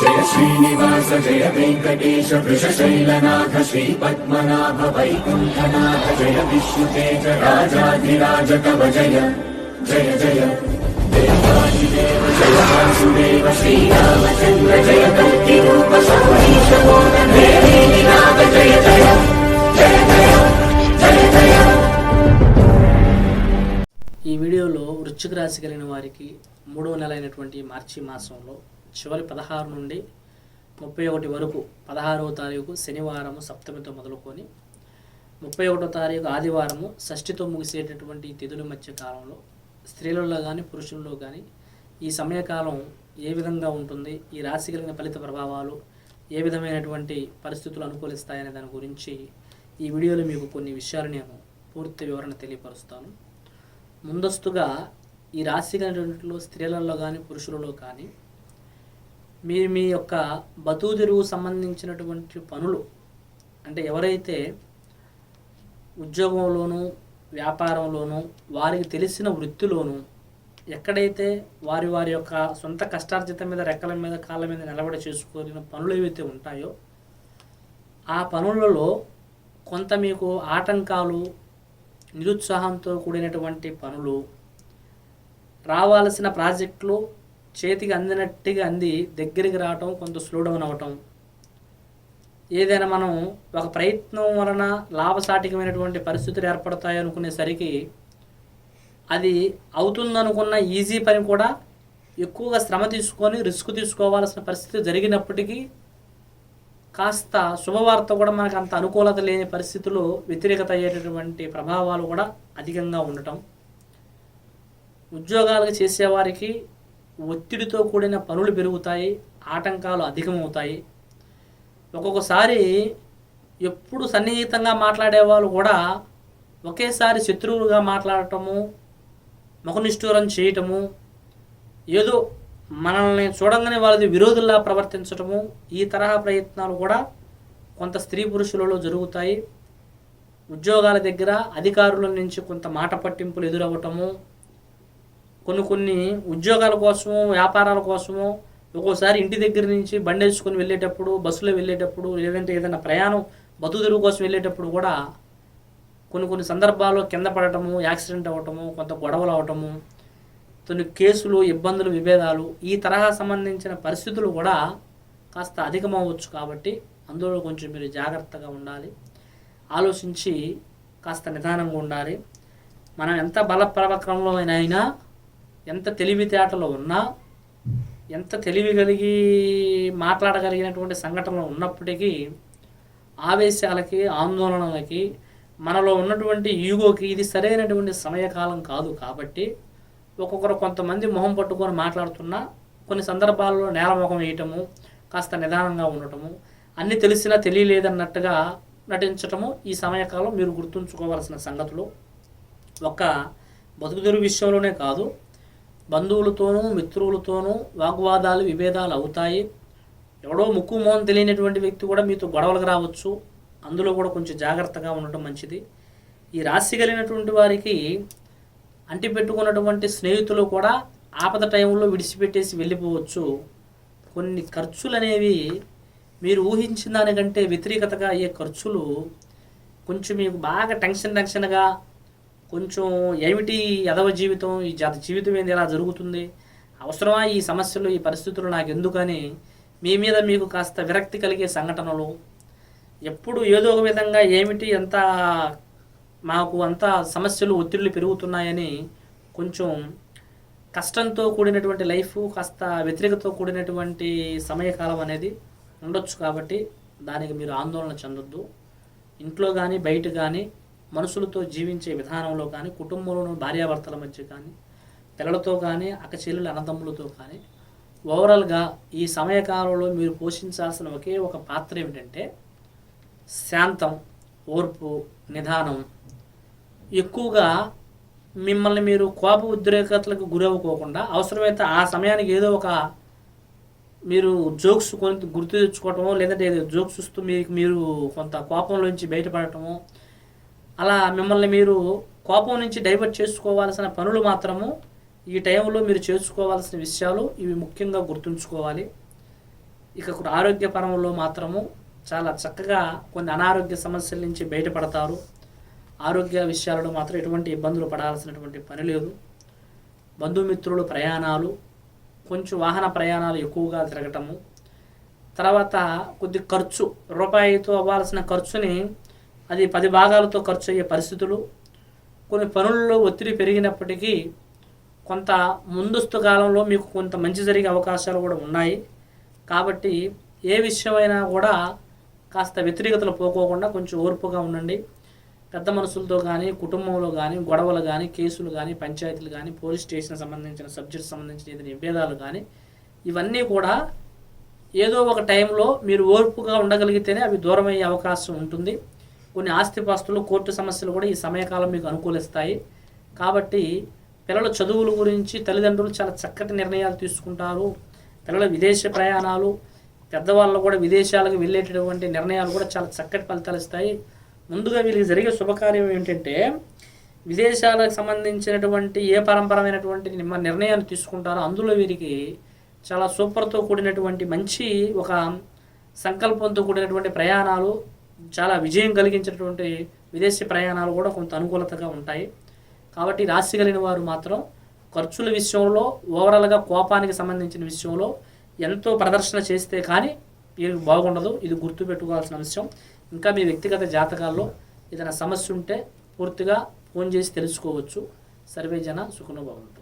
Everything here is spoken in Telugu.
జయ శ్రీనివాస జయ వెంకటేశ వృషశైలనాథ శ్రీ పద్మనాభ వైకుంఠనాథ జయ విష్ణుతేజ రాజాధిరాజ కవ జయ జయ జయ. దేవాదిదేవ జయ వాసుదేవ శ్రీరామచంద్ర జయ కల్కి రూప సౌరీశ నాథ జయ జయ జయ జయ జయ జయ ఈ వీడియోలో వృశ్చిక రాశి కలిగిన వారికి మూడవ నెల అయినటువంటి మార్చి మాసంలో చివరి పదహారు నుండి ముప్పై ఒకటి వరకు పదహారవ తారీఖు శనివారము సప్తమితో మొదలుకొని ముప్పై ఒకటో తారీఖు ఆదివారము షష్ఠితో ముగిసేటటువంటి ఈ తిథుల మధ్య కాలంలో స్త్రీలలో కానీ పురుషుల్లో కానీ ఈ సమయకాలం ఏ విధంగా ఉంటుంది ఈ రాశి కలిగిన ఫలిత ప్రభావాలు ఏ విధమైనటువంటి పరిస్థితులు అనుకూలిస్తాయనే దాని గురించి ఈ వీడియోలో మీకు కొన్ని విషయాలు నేను పూర్తి వివరణ తెలియపరుస్తాను. ముందస్తుగా ఈ రాశి కలిగినటువంటి స్త్రీలలో కానీ పురుషులలో కానీ మీరు మీ యొక్క బతుకు సంబంధించినటువంటి పనులు అంటే ఎవరైతే ఉద్యోగంలోనూ వ్యాపారంలోనూ వారికి తెలిసిన వృత్తిలోనూ ఎక్కడైతే వారి వారి యొక్క సొంత కష్టార్జితం మీద రెక్కల మీద కాళ్ళ మీద నిలబడి చేసుకోలిన పనులు ఏవైతే ఉంటాయో ఆ పనులలో కొంత మీకు ఆటంకాలు నిరుత్సాహంతో కూడినటువంటి పనులు రావాల్సిన ప్రాజెక్టులు చేతికి అందినట్టుగా అంది దగ్గరికి రావటం కొంత స్లో డౌన్ అవటం. ఏదైనా మనం ఒక ప్రయత్నం వలన లాభసాటికమైనటువంటి పరిస్థితులు ఏర్పడతాయి అనుకునేసరికి అది అవుతుందనుకున్న ఈజీ పని కూడా ఎక్కువగా శ్రమ తీసుకొని రిస్క్ తీసుకోవాల్సిన పరిస్థితి జరిగినప్పటికీ కాస్త శుభవార్త కూడా మనకు అంత అనుకూలత లేని పరిస్థితుల్లో వ్యతిరేకత అయ్యేటటువంటి ప్రభావాలు కూడా అధికంగా ఉండటం. ఉద్యోగాలు చేసేవారికి ఒత్తిడితో కూడిన పనులు పెరుగుతాయి ఆటంకాలు అధికమవుతాయి. ఒక్కొక్కసారి ఎప్పుడు సన్నిహితంగా మాట్లాడే వాళ్ళు కూడా ఒకేసారి శత్రువులుగా మాట్లాడటము ముఖనిష్ఠూరం చేయటము ఏదో మనల్ని చూడంగానే వాళ్ళది విరోధుల్లా ప్రవర్తించటము ఈ తరహా ప్రయత్నాలు కూడా కొంత స్త్రీ పురుషులలో జరుగుతాయి. ఉద్యోగాల దగ్గర అధికారుల నుంచి కొంత మాట పట్టింపులు ఎదురవ్వటము కొన్ని కొన్ని ఉద్యోగాల కోసము వ్యాపారాల కోసము ఒక్కోసారి ఇంటి దగ్గర నుంచి బండేసుకొని వెళ్ళేటప్పుడు బస్సులో వెళ్ళేటప్పుడు లేదంటే ఏదైనా ప్రయాణం బతుకుదెరువు కోసం వెళ్ళేటప్పుడు కూడా కొన్ని కొన్ని సందర్భాల్లో కింద పడటము యాక్సిడెంట్ అవ్వటము కొంత గొడవలు అవటము కొన్ని కేసులు ఇబ్బందులు విభేదాలు ఈ తరహా సంబంధించిన పరిస్థితులు కూడా కాస్త అధికమవచ్చు కాబట్టి అందులో కొంచెం మీరు జాగ్రత్తగా ఉండాలి. ఆలోచించి కాస్త నిదానంగా ఉండాలి. మనం ఎంత బల ప్రవక్రంలో అయినా ఎంత తెలివితేటలో ఉన్నా ఎంత తెలివి కలిగి మాట్లాడగలిగినటువంటి సంఘటనలు ఉన్నప్పటికీ ఆవేశాలకి ఆందోళనలకి మనలో ఉన్నటువంటి ఈగోకి ఇది సరైనటువంటి సమయకాలం కాదు కాబట్టి ఒక్కొక్కరు కొంతమంది మొహం పట్టుకొని మాట్లాడుతున్నా కొన్ని సందర్భాల్లో నేలముఖం వేయటము కాస్త నిదానంగా ఉండటము అన్నీ తెలిసినా తెలియలేదన్నట్టుగా నటించటము ఈ సమయకాలం మీరు గుర్తుంచుకోవాల్సిన సంగతులు. ఒక బతుకుదెరు విషయంలోనే కాదు బంధువులతోనూ మిత్రులతోనూ వాగ్వాదాలు విభేదాలు అవుతాయి. ఎవడో ముక్కు మోహన్ తెలియనటువంటి వ్యక్తి కూడా మీతో గొడవలకు రావచ్చు. అందులో కూడా కొంచెం జాగ్రత్తగా ఉండటం మంచిది. ఈ రాశి కలిగినటువంటి వారికి అంటిపెట్టుకున్నటువంటి స్నేహితులు కూడా ఆపద టైంలో విడిచిపెట్టేసి వెళ్ళిపోవచ్చు. కొన్ని ఖర్చులు అనేవి మీరు ఊహించిన దానికంటే వ్యతిరేకతగా అయ్యే ఖర్చులు కొంచెం మీకు బాగా టెన్షన్ టెన్షన్గా కొంచెం ఏమిటి యదవ జీవితం? ఈ జత జీవితం ఏంది? ఎలా జరుగుతుంది? అవసరమా ఈ సమస్యలు ఈ పరిస్థితులు నాకు ఎందుకని మీ మీద మీకు కాస్త విరక్తి కలిగే సంఘటనలు. ఎప్పుడు ఏదో ఒక విధంగా ఏమిటి ఎంత మాకు అంత సమస్యలు ఒత్తిళ్ళు పెరుగుతున్నాయని కొంచెం కష్టంతో కూడినటువంటి లైఫ్ కాస్త వ్యతిరేకతో కూడినటువంటి సమయకాలం అనేది ఉండొచ్చు కాబట్టి దానికి మీరు ఆందోళన చెందొద్దు. ఇంట్లో కానీ బయట కానీ మనుషులతో జీవించే విధానంలో కానీ కుటుంబంలోని భార్యాభర్తల మధ్య కానీ పిల్లలతో కానీ అక్కచెల్లెలు అన్నదమ్ములతో కానీ ఓవరాల్గా ఈ సమయకాలంలో మీరు పోషించాల్సిన ఒకే ఒక పాత్ర ఏమిటంటే శాంతం ఓర్పు నిదానం. ఎక్కువగా మిమ్మల్ని మీరు కోప ఉద్రేకతలకు గురవ్వకోకుండా అవసరమైతే ఆ సమయానికి ఏదో ఒక మీరు జోక్స్ కొంత గుర్తు తెచ్చుకోవటమో లేదంటే ఏదో జోక్స్ చూస్తూ మీకు మీరు కొంత కోపంలోంచి బయటపడటము అలా మిమ్మల్ని మీరు కోపం నుంచి డైవర్ట్ చేసుకోవాల్సిన పనులు మాత్రము ఈ టైంలో మీరు చేసుకోవాల్సిన విషయాలు ఇవి ముఖ్యంగా గుర్తుంచుకోవాలి. ఇక ఆరోగ్యపరంలో మాత్రము చాలా చక్కగా కొన్ని అనారోగ్య సమస్యల నుంచి బయటపడతారు. ఆరోగ్య విషయాలలో మాత్రం ఎటువంటి ఇబ్బందులు పడాల్సినటువంటి పని లేదు. బంధుమిత్రులు ప్రయాణాలు కొంచెం వాహన ప్రయాణాలు ఎక్కువగా తిరగటము తర్వాత కొద్ది ఖర్చు రూపాయితో అవ్వాల్సిన ఖర్చుని అది పది భాగాలతో ఖర్చు అయ్యే పరిస్థితులు. కొన్ని పనుల్లో ఒత్తిడి పెరిగినప్పటికీ కొంత ముందస్తు కాలంలో మీకు కొంత మంచి జరిగే అవకాశాలు కూడా ఉన్నాయి. కాబట్టి ఏ విషయమైనా కూడా కాస్త వ్యతిరేకతలు పోకోకుండా కొంచెం ఓర్పుగా ఉండండి. పెద్ద మనుషులతో కానీ కుటుంబంలో కానీ గొడవలు కానీ కేసులు కానీ పంచాయతీలు కానీ పోలీస్ స్టేషన్ సంబంధించిన సబ్జెక్ట్ సంబంధించిన ఏదైనా విభేదాలు కానీ ఇవన్నీ కూడా ఏదో ఒక టైంలో మీరు ఓర్పుగా ఉండగలిగితేనే అవి దూరమయ్యే అవకాశం ఉంటుంది. కొన్ని ఆస్తిపాస్తులు కోర్టు సమస్యలు కూడా ఈ సమయకాలం మీకు అనుకూలిస్తాయి. కాబట్టి పిల్లల చదువుల గురించి తల్లిదండ్రులు చాలా చక్కటి నిర్ణయాలు తీసుకుంటారు. పిల్లల విదేశ ప్రయాణాలు పెద్దవాళ్ళు కూడా విదేశాలకు వెళ్ళేటటువంటి నిర్ణయాలు కూడా చాలా చక్కటి ఫలితాలు ఇస్తాయి. ముందుగా వీళ్ళకి జరిగే శుభకార్యం ఏంటంటే విదేశాలకు సంబంధించినటువంటి ఏ పరంపరమైనటువంటి నిమ్మ నిర్ణయాలు తీసుకుంటారో అందులో వీరికి చాలా సూపర్తో కూడినటువంటి మంచి ఒక సంకల్పంతో కూడినటువంటి ప్రయాణాలు చాలా విజయం కలిగించినటువంటి విదేశీ ప్రయాణాలు కూడా కొంత అనుకూలతగా ఉంటాయి. కాబట్టి రాశి కలిగిన వారు మాత్రం ఖర్చుల విషయంలో ఓవరాల్గా కోపానికి సంబంధించిన విషయంలో ఎంతో ప్రదర్శన చేస్తే కానీ మీరు బాగుండదు. ఇది గుర్తుపెట్టుకోవాల్సిన అంశం ఇంకా మీ వ్యక్తిగత జాతకాల్లో ఏదైనా సమస్య ఉంటే పూర్తిగా ఫోన్ చేసి తెలుసుకోవచ్చు. సర్వే జన బాగుంటుంది